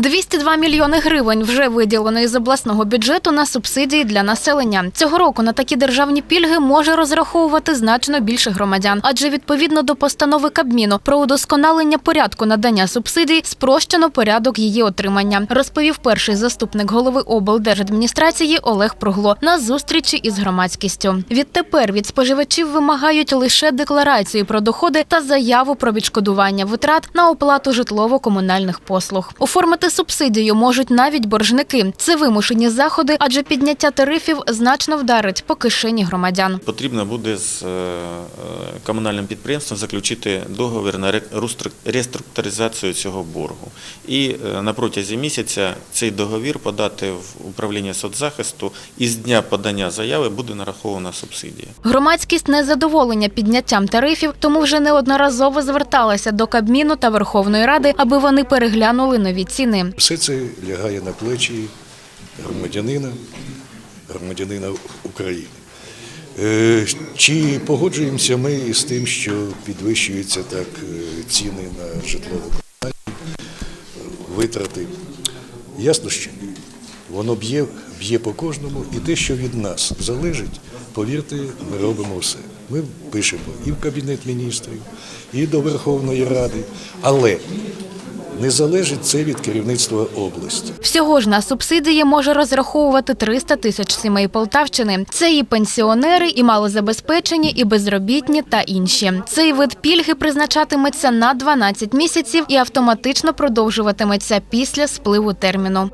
202 мільйони гривень вже виділено із обласного бюджету на субсидії для населення. Цього року на такі державні пільги може розраховувати значно більше громадян, адже відповідно до постанови Кабміну про удосконалення порядку надання субсидій спрощено порядок її отримання, розповів перший заступник голови облдержадміністрації Олег Прогло на зустрічі із громадськістю. Відтепер від споживачів вимагають лише декларацію про доходи та заяву про відшкодування витрат на оплату житлово-комунальних послуг. Оформити субсидію можуть навіть боржники. Це вимушені заходи, адже підняття тарифів значно вдарить по кишені громадян. Потрібно буде з е, е, комунальним підприємством заключити договір на реструктуризацію цього боргу. І е, на протязі місяця цей договір подати в управління соцзахисту і з дня подання заяви буде нарахована субсидія. Громадськість незадоволення підняттям тарифів, тому вже неодноразово зверталася до Кабміну та Верховної Ради, аби вони переглянули нові ціни. Все це лягає на плечі громадянина, громадянина України. Е, Чи погоджуємося ми з тим, що підвищуються так е, ціни на житлово-комунальні е, витрати? Ясно, що ні. Воно б'є, б'є по кожному, і те, що від нас залежить, повірте, ми робимо все. Ми пишемо і в Кабінет міністрів, і до Верховної Ради, але не залежить це від керівництва області. Всього ж на субсидії може розраховувати 300 тисяч сімей Полтавщини. Це і пенсіонери, і малозабезпечені, і безробітні та інші. Цей вид пільги призначатиметься на 12 місяців і автоматично продовжуватиметься після спливу терміну.